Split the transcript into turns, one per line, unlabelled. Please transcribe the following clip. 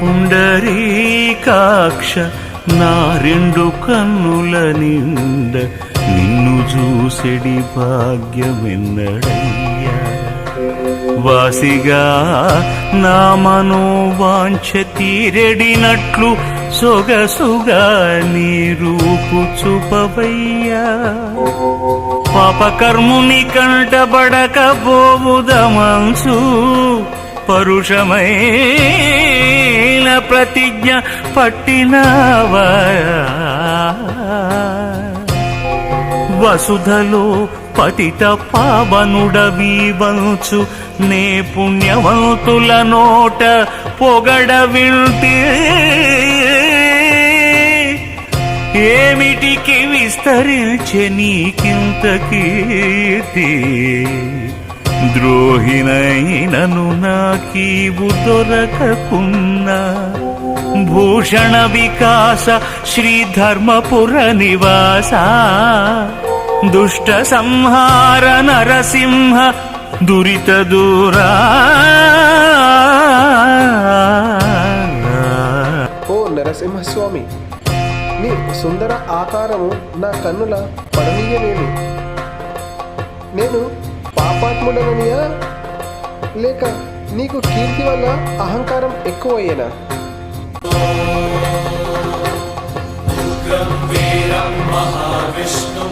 పుండరీకాక్ష నా రెండు కన్నుల నిండ నిన్ను చూసెడి భాగ్యమెన్నడయ్యా. వాసిగా నా మనోవాంఛ తీరెడినట్లు సొగసుగా నీ రూపు చూపవయ్యా. పాపకర్ముని కంటబడక పరుషమై పరుషమైన ప్రతిజ్ఞ పట్టినవా? వసుధలో పతిత పావనుడవి పావనుడవీవంచు నే పుణ్యవంతుల నోట పొగడ వింటే ఏమిటికి విస్తరించే నీకింత కీర్తి? ద్రోహినైనను నాకీవు దొరకకున్నా. భూషణ వికాస శ్రీధర్మపుర నివాస. దుష్ట సంహార నరసింహ దురిత దూరా.
ఓ నరసింహస్వామి నీ సుందర ఆకారము నా కన్నుల పడనీయలేమి. నేను పాపాత్ముడననియా? లేక నీకు కీర్తి వల్ల అహంకారం ఎక్కువయ్యేనా?
మహావిష్ణు